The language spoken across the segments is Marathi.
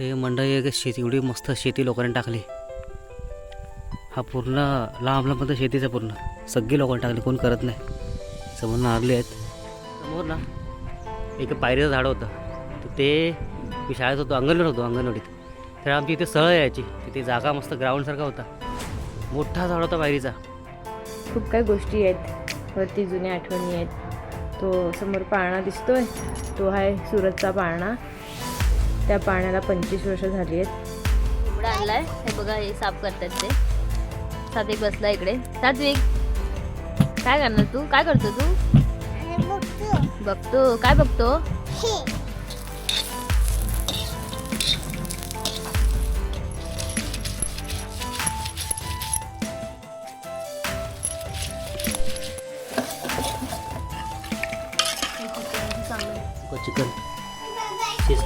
हे मंडळी एक शेती एवढी मस्त शेती लोकांनी टाकली. हा पूर्ण लांब लांबपर्यंत शेतीचा पूर्ण. सगळी लोकांनी टाकली कोण करत नाही. समोर नारले आहेत. समोर ना एक पायरीचं झाड होतं. तर ते मी शाळेत होतो अंगणवाडीत होतो अंगणवाडीत. तर आमची इथे सळ यायची. तिथे जागा मस्त ग्राउंडसारखा होता. मोठा झाड होता पायरीचा. खूप काही गोष्टी आहेत. वरती जुन्या आठवणी आहेत. तो समोर पाळणा दिसतोय. तो आहे सुरतचा पाळणा. त्या पाळण्याला पंचवीस वर्ष झाली आहेत. इकडे आणलाय. हे बघा हे साफ करतात ते. सात्विक बसला इकडे. सात्विक काय करणार तू? काय करतो तू? बघतो. काय बघतो?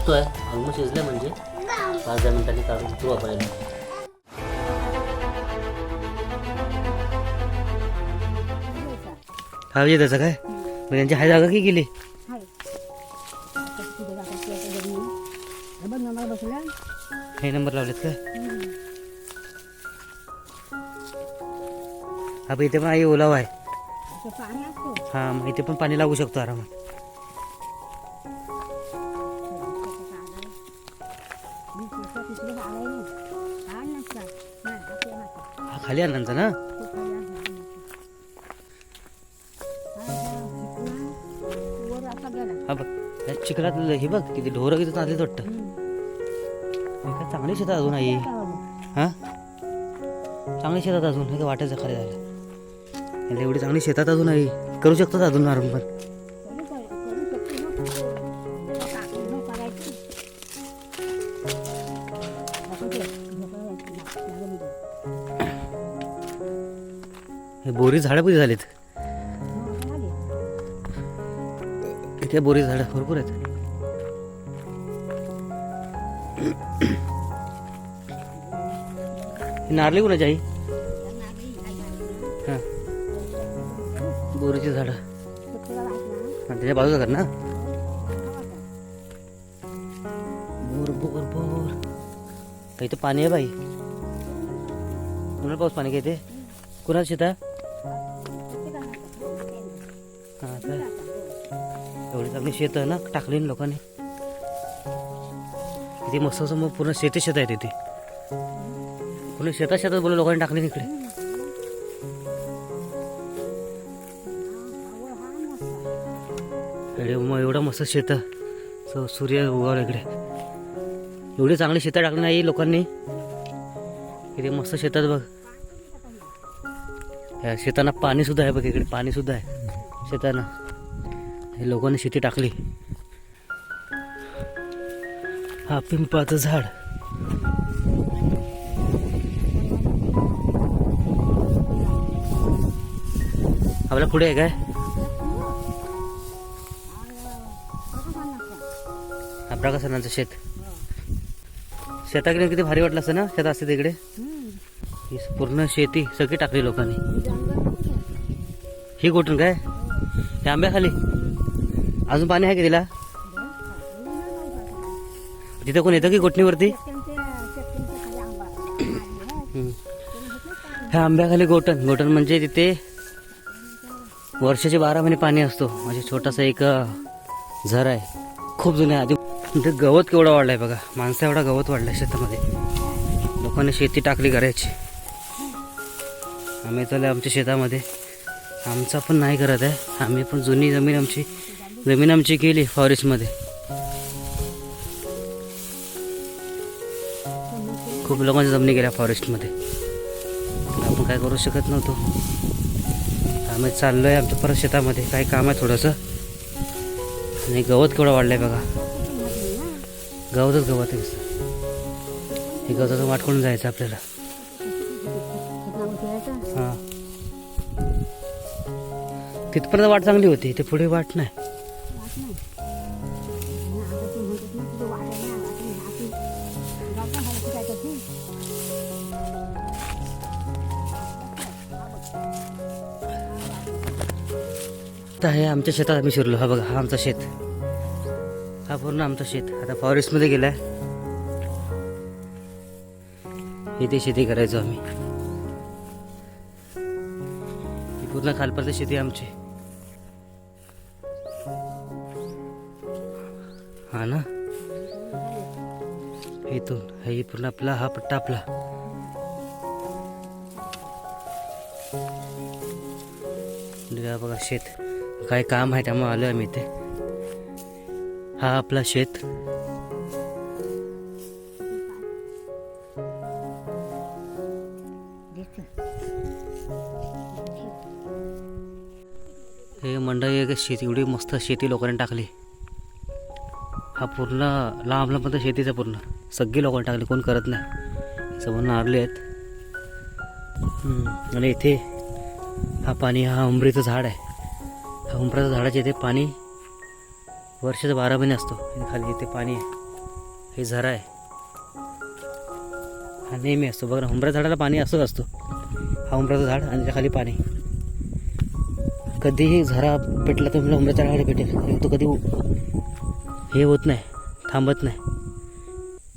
शिजतोय ऑलमोस्ट शिजलं म्हणजे. पाच दहा मिनिटांनी काढून तू वापरायला. हा म्हणजे त्याचं काय? मग त्यांची हाय जागा की गेली? हे नंबर लावलेत काय हा पण इथे पण आई ओलावा आहे. हा मग इथे पण पाणी लागू शकतो आरामात. खाली आणायचा ना हा? बघ या चिखलात हे बघ किती ढोरं किती चालले वाटतं. काय चांगली शेतात अजून आई हा? चांगली शेतात अजून हे वाटायचं खरं झालं. एवढी चांगली शेतात अजून आई करू शकतात अजून आराम पण. बोरी झाडं कधी झालीत. इथे बोरी झाडं भरपूर आहेत. नारली कोणाची आई? हा. बोरीची झाडं. त्याच्या बाजूला घर ना. Bore bore bore. तर इथं पाणी आहे बाई. कुणाला पाऊस पाणी काय ते कुणाला शेता चांगली शेत आहे ना टाकली ना लोकांनी. इथे मस्त मग पूर्ण शेती शेत आहे तिथे. पूर्ण शेतात शेतात बोल लोकांनी टाकली ना इकडे मग एवढं मस्त शेत. सूर्य उगवला इकडे. एवढी चांगली शेतं टाकली नाही लोकांनी. इथे मस्त शेतात बघ. शेतांना शेताना पाणी सुद्धा आहे बघ इकडे पाणी सुद्धा आहे. शेतांना. हे लोकांनी शेती टाकली. हा पिंपळाचं झाड. आपल्या पुढे आहे काय? हा प्रकाशनाचं शेत. शेताकडे किती भारी वाटलं असतं ना? शेत असते तिकडे. पूर्ण शेती सगळी टाकली लोकांनी. ही गोठून काय? हे आंब्याखाली. अजून पाणी आहे का तिला? तिथे कोण येतं की गोठणीवरती ह्या आंब्याखाली गोटण. गोटण म्हणजे तिथे वर्षाचे बारा महिने पाणी असतो. म्हणजे छोटासा एक झर आहे. खूप जुन्या आधी म्हणजे गवत केवढा वाढलाय बघा. माणसा एवढा गवत वाढलाय शेतामध्ये. लोकांनी शेती टाकली करायची. आम्ही चालू आमच्या शेतामध्ये. आमचा पण नाही करत आहे. आम्ही पण जुनी जमीन आमची जमीन आमची केली फॉरेस्टमध्ये. खूप लोकांच्या जमिनी गेल्या फॉरेस्टमध्ये. आपण काय करू शकत नव्हतो. आम्ही चाललो आहे आमच्या परत शेतामध्ये. काही काम आहे थोडंसं. आणि गवत केवढं वाढलं आहे बघा. गवतच गवत आहे नुसतं. हे गवताचं वाट करून जायचं आपल्याला. हां. तिथपर्यंत वाट चांगली होती. ते पुढे वाट नाही. आता हे आमच्या शेतात आम्ही शिरलो. हा बघा हा आमचा शेत. हा पूर्ण आमचा शेत. आता फॉरेस्टमध्ये गेलाय. इथे शेती करायचो आम्ही. ही पूर्ण खालपर्यंत शेती आहे आमची. हा ना? इथून. हे पूर्ण आपला हा पट्टा आपला. बघा शेत. काय काम आहे त्यामुळे आलो आहे आम्ही इथे. हा आपला शेत. हे मंडळी एक शेती एवढी मस्त शेती लोकांनी टाकली. हा पूर्ण लांब लांबपर्यंत शेतीचा पूर्ण. सगळी लोकांनी टाकली कोण करत नाही. समोर नारले आहेत. आणि इथे हा पाणी हा उंबरीचं झाड आहे. हा झाडाचे इथे पाणी वर्षाचा बारा महिने असतो. खाली इथे पाणी आहे. हे झरा आहे. हा नेहमी असतो. बघा ना झाडाला पाणी असंच असतो. हा उंबराचं झाड आणि त्याच्याखाली पाणी. कधीही झरा पेटला तर मला उंबऱ्या झाडाला पेटेल तो कधी हे होत नाही थांबत नाही.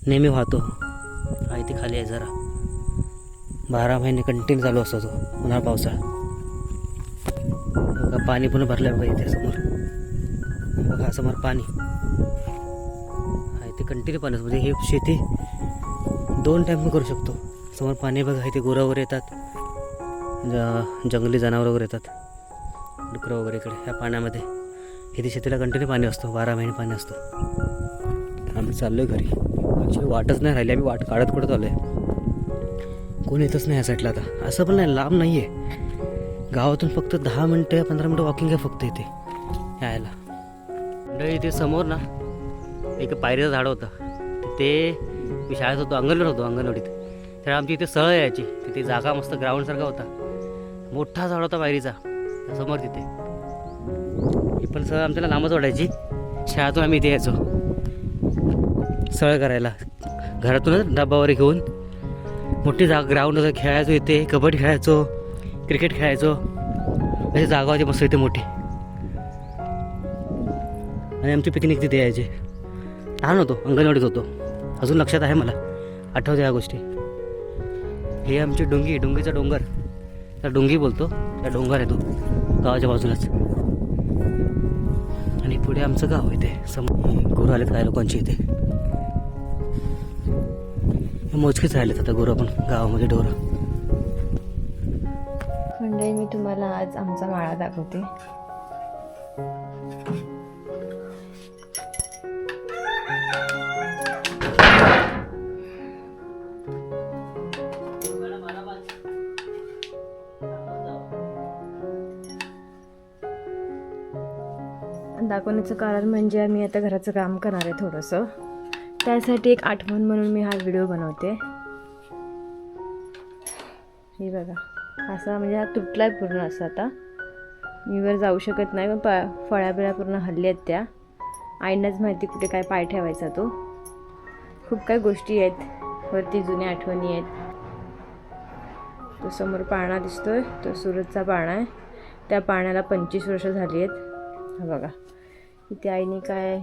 नेहमी वाहतो. हा इथे खाली आहे झरा. बारा महिने कंटिन्यू चालू असतो तो. उन्हाळा पावसाळा. पाणी पण भरलं बघा इथे समोर. बघा समोर पाणी. हा इथे कंटिन्यू पाणी म्हणजे हे शेती दोन टाईम करू शकतो. समोर पाणी बघा इथे गुरं वगैरे येतात. ज- जंगली जनावर वगैरे येतात. डुकरं वगैरे इकडे ह्या पाण्यामध्ये. इथे शेतीला कंटिन्यू पाणी असतो बारा महिने पाणी असतं. आम्ही चाललो आहे घरी. ॲक्च्युली वाटच नाही राहिली आम्ही वाट काढत कुठं आलो आहे कोण येतच नाही या साईडला आता. असं पण नाही लांब नाही आहे गावातून फक्त दहा मिनटं पंधरा मिनटं वॉकिंग आहे फक्त इथे. यायला. मंडळी इथे समोर ना एक पायरीचं झाड होतं. तिथे मी शाळेत होतो अंगणवाडीत होतो अंगणवाडीत. तर आमची इथे सळ यायची तिथे जागा मस्त ग्राउंडसारखा होता. मोठा झाड होता पायरीचा समोर तिथे. ही पण सळ आमच्याला लांबच वाटायची शाळेतून आम्ही इथे यायचो. सळ करायला. घरातूनच डब्बावर घेऊन. मोठी जागा ग्राउंड होतं खेळायचो इथे कबड्डी खेळायचो. क्रिकेट खेळायचो. अशी जागा होती मस्त इथे मोठी. आणि आमची पिकनिक तिथे यायची. लहान होतो अंगणवाडीत होतो. अजून लक्षात आहे मला. आठवते ह्या गोष्टी. हे आमची डोंगी डोंगीचा डोंगर. त्या डोंगी बोलतो त्या डोंगर आहे तो गावाच्या बाजूलाच. आणि पुढे आमचं गाव इथे सम गुरु आलेत काय लोकांची इथे. मोजकेच राहिलेत आता गुरु पण गावामध्ये डोरं मंडळी मी तुम्हाला आज आमचा माळा दाखवते. दाखवण्याचं कारण म्हणजे मी आता घराचं काम करणार आहे थोडंसं. त्यासाठी एक आठवण म्हणून मी हा व्हिडिओ बनवते. हे बघा. असा म्हणजे हा तुटला आहे पूर्ण असा आता. मी वर जाऊ शकत नाही पण प फळ्या बिळ्या पूर्ण हल्ली आहेत त्या. आईनाच माहिती कुठे काय पाय ठेवायचा तो. खूप काही गोष्टी आहेत. वरती जुन्या आठवणी आहेत. तो समोर पाळणा दिसतोय. तो सुरतचा पाळणा आहे. त्या पाळण्याला पंचवीस वर्ष झाली आहेत. हा बघा. इथे आईने काय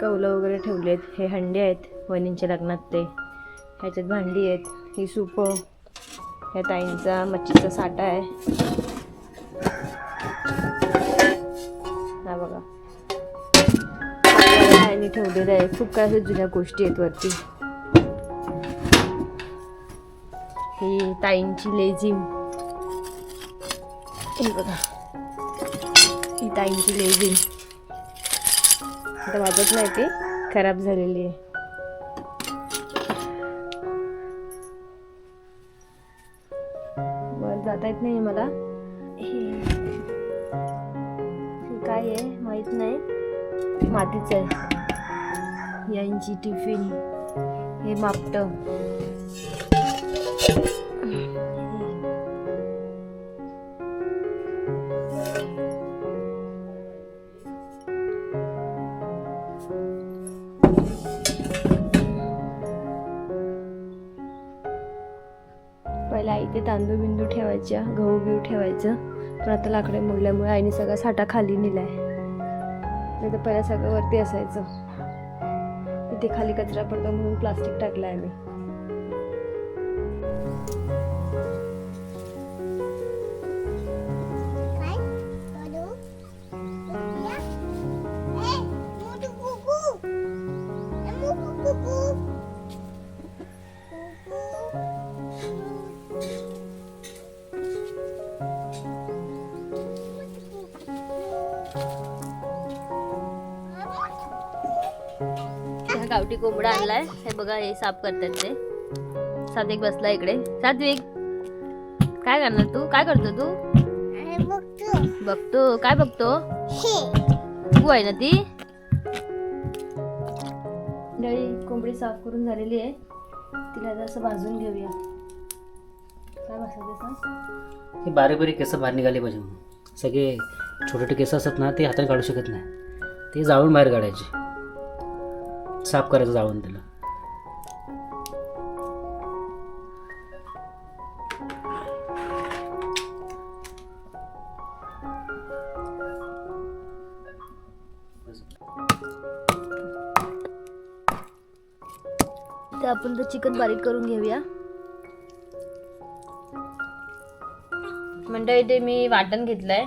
कौलं वगैरे ठेवले आहेत. हे हंडे आहेत. वहिनींच्या लग्नात ते. ह्याच्यात भांडी आहेत. ही सूपं. ह्या ताईंचा मच्छीचा साठा आहे. हा बघा. ताईंनी ठेवलेलं आहे. खूप काय असं जुन्या गोष्टी आहेत वरती. ही ताईंची लेझिम. हे बघा. ही ताईंची लेझिम. आता वाजत नाही ती. खराब झालेली आहे. जाता येत नाही मला. हे हे काय आहे माहीत नाही. मातीच आहे. यांची टिफिन. हे मापट. तांदूळ बिंदू ठेवायच्या गहू बिहू ठेवायचं. पण आता लाकडे मोडल्यामुळे आईने सगळा साठा खाली नेलाय. नाही तर पहिला सगळं वरती असायचं. इथे खाली कचरा पडतो म्हणून प्लास्टिक टाकलं आहे मी गावठी कोंबडा आणलाय. हे बघा हे साफ करतात ते. सात्विक बसला इकडे. सात्विक काय करणार तू? काय करतो तू? बघतो. काय बघतो? तू आहे ना ती? डळी कोंबडी साफ करून झालेली आहे. तिला आता असं भाजून घेऊया. काय भासायचं हे बारीक बारीक केस बाहेर निघाले पाहिजे सगळे छोटे छोटे केस असतात ना ते हाताने काढू शकत नाही. ते जाळून बाहेर काढायचे. साफ करायचं त्याला. ते आपण तर चिकन बारीक करून घेऊया. मंडळी ते मी वाटण घेतलंय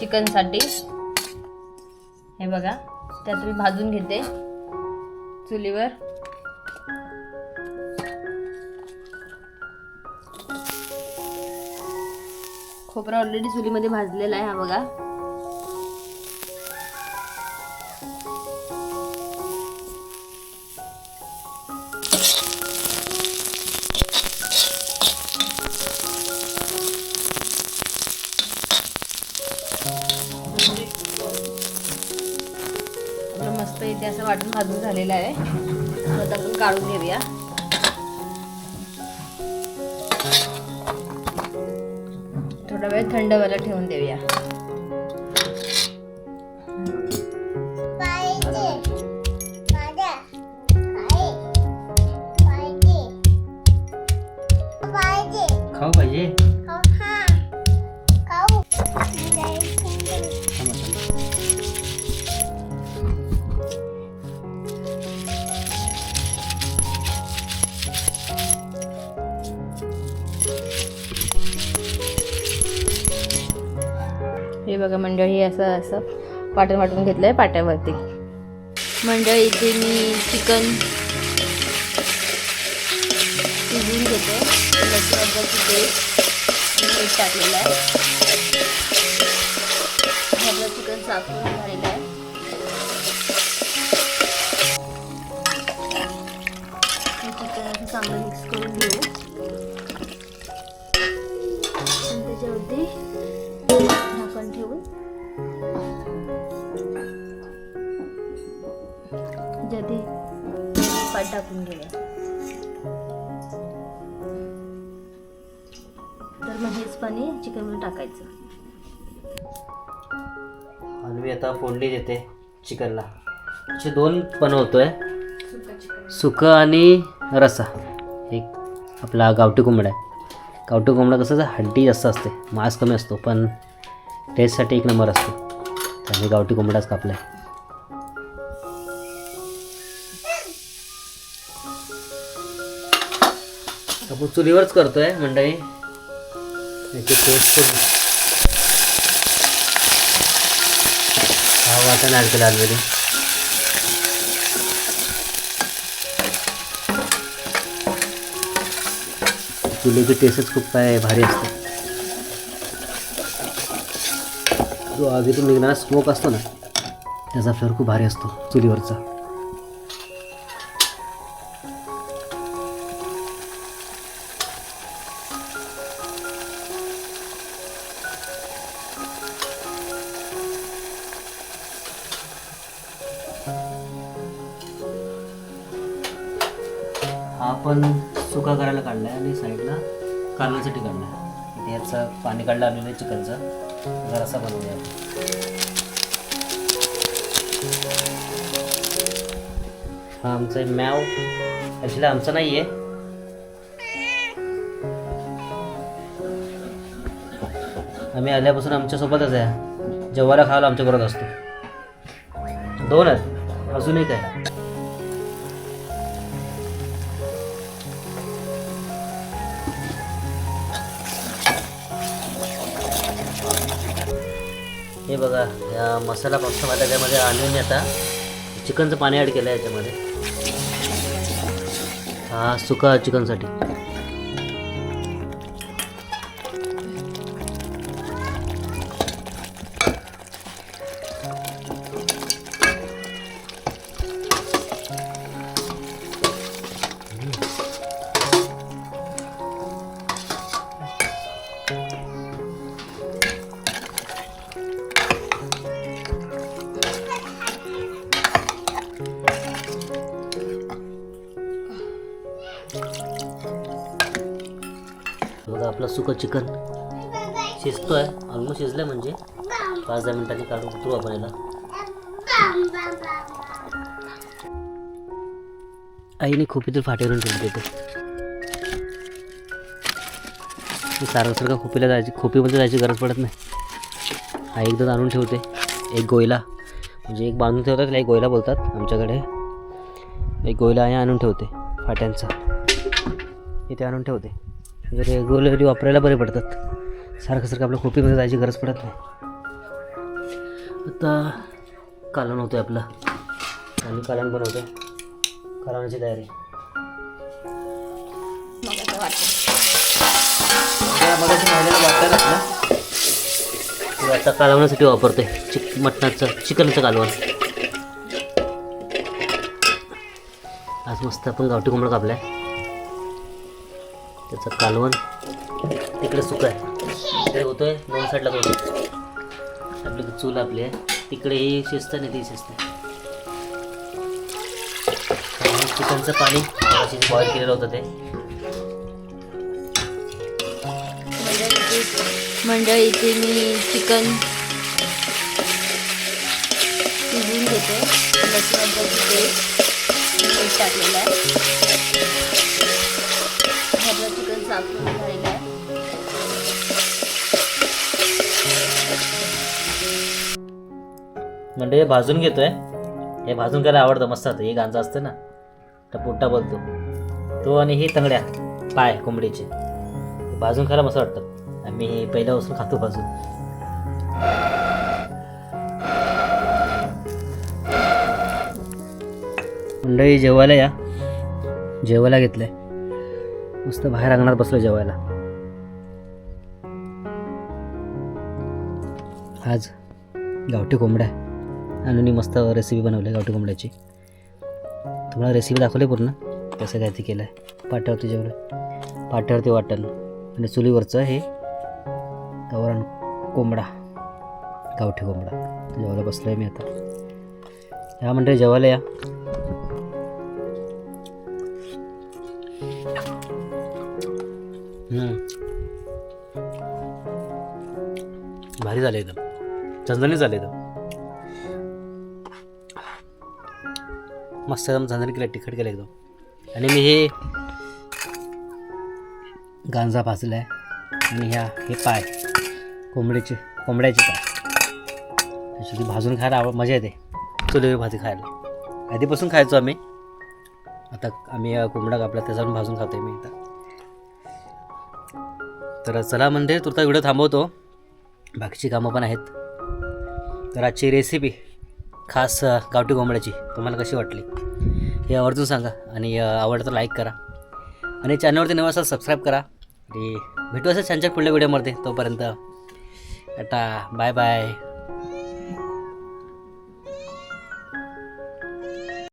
चिकनसाठी. हे बघा त्यात मी भाजून घेते. चुलीवर. खोबरा ऑलरेडी चुलीमध्ये भाजलेला आहे हा बघा. आता घेऊया. थोडा वेळ थंड व्हायला ठेवून देऊया. हे बघा मंडळी असं असं. वाटण वाटून आहे पाट्यावरती. मंडळी इथे मी चिकन शिजून घेते. लसूण तिथे मीठ टाकलेलं आहे. आपलं चिकन साफ करून झालेलं आहे. चिकन असं चांगलं मिक्स करून घेऊ. जदी पाठ टाकून घेऊया तर मग हेच पाणी चिकनमध्ये टाकायचं. आणि मी आता फोडणी देते चिकनला. असे दोन बनवतोय. सुकं आणि रसा. एक आपला गावठी कोंबडा आहे. गावठी कोंबडा कसं हड्डी जास्त असते मांस कमी असतो पण टेस्टसाठी एक नंबर असतो. त्यामुळे गावठी कोंबडाच कापला आहे आपण चुलीवरच करतोय मंडळी. याची टेस्ट करून. हा वाटण ॲड केलं ऑलरेडी चुलीची टेस्टच खूप काय भारी असते. जो आगीतून निघणारा स्मोक असतो ना त्याचा फ्लेवर खूप भारी असतो चुलीवरचा. हा पण सुका करायला काढला आहे आणि साईडला कालवण्यासाठी काढला आहे इथे याचं पाणी काढलं आलेलं आहे चिकनचं. जरा बनवूया. आपण. हा आमचा मॅव. ॲक्च्युली आमचं नाही आहे आम्ही आल्यापासून आमच्यासोबतच आहे. जेवायला खायला आमच्याबरोबर असतो. दोन आहेत. अजून एक आहे. हे बघा या मसाला पापसा त्यामध्ये आणून आता चिकनचं पाणी ॲड केलं आहे याच्यामध्ये. हा सुका चिकनसाठी. आपलं सुकं चिकन आहे ऑलमोस्ट शिजलं म्हणजे. पाच दहा मिनिटांनी काढून उतरू आपण याला. आईने खोपीतून फाटेवरून ठेवली ते सारखं सारखं खोपीला जायची खोपीमध्ये जायची गरज पडत नाही. आई एकदा आणून ठेवते. एक गोयला. म्हणजे एक बांधून ठेवतात त्याला एक गोयला बोलतात आमच्याकडे. एक गोयला आई आणून ठेवते फाट्यांचा. इथे आणून ठेवते. रेग्युलरली वापरायला बरे पडतात. सारखं सारखं आपल्या खोपीमध्ये जायची गरज पडत नाही. आता कालवण होतं आपलं. आणि कालवण बनवतो कालवणाची तयारी. मग असं वाटतं मगाशी महिन्याला वाटायला आपलं ते आता कालवण्यासाठी वापरतोय. चिक मटणाचं चिकनचं कालवण. आज मस्त आपण गावठी कोंबडा कापलाय. त्याचं कालवण. तिकडे सुकं आहे. इकडे होतोय दोन साईडला दोन आपली चूल आपली आहे. तिकडे ही शिस्त नाही ती शिस्त चिकनचं पाणी बॉईल केलेलं होतं ते. मंडळी इथे मी चिकन शिजवून घेते. लसूण अद्रकची पेस्ट टाकलेलं आहे. सगळं साफ झालेलं आहे म्हणजे हे भाजून घेतोय. हे भाजून करायला आवडतं मस्त हे गांजा असतं ना तर पोट्टा बोलतो. तो आणि ही तंगड्या पाय कोंबडीचे. भाजून खायला मस्त वाटतं. आम्ही पहिल्यापासून खातो भाजून. मंडळी जेवायला या. जेवायला घेतलंय. मस्त बाहेर अंगणात बसलो जेवायला. आज गावठी कोंबड्या आणि मस्त रेसिपी बनवली आहे गावठी कोंबड्याची. तुम्हाला रेसिपी दाखवली पूर्ण? कसं काय ते केलं आहे पाट्यावरती जेवलं. पाट्यावरती वाटण. आणि चुलीवरचं हे गावरान कोंबडा. गावठी कोंबडा. जेवायला बसलो आहे मी आता. या म्हणजे जेवायला या. झालं एकदम. झणझणीत झालं एकदम. मस्त एकदम झणझणी केलं तिखट केलं एकदम. आणि मी हे गांजा भाजला आहे आणि ह्या हे पाय कोंबडीचे कोंबड्याचे पाय. अशी भाजून खायला आवड मजा येते. चुलीवर भाजी खायला. आधीपासून खायचो आम्ही. आता आम्ही कोंबडा कापला त्याच्यावरून भाजून खातोय मी आता तर चला म्हणजे तुरता व्हिडिओ थांबवतो. बाकीची कामं पण आहेत. तर आजची रेसिपी खास गावठी कोंबड्याची तुम्हाला कशी वाटली? हे आवर्जून सांगा आणि आवडतं लाईक करा. आणि चॅनलवरती नवा असाल सबस्क्राईब करा. आणि भेटू असं छान छान पुढल्या व्हिडिओमध्ये तोपर्यंत. आता बाय बाय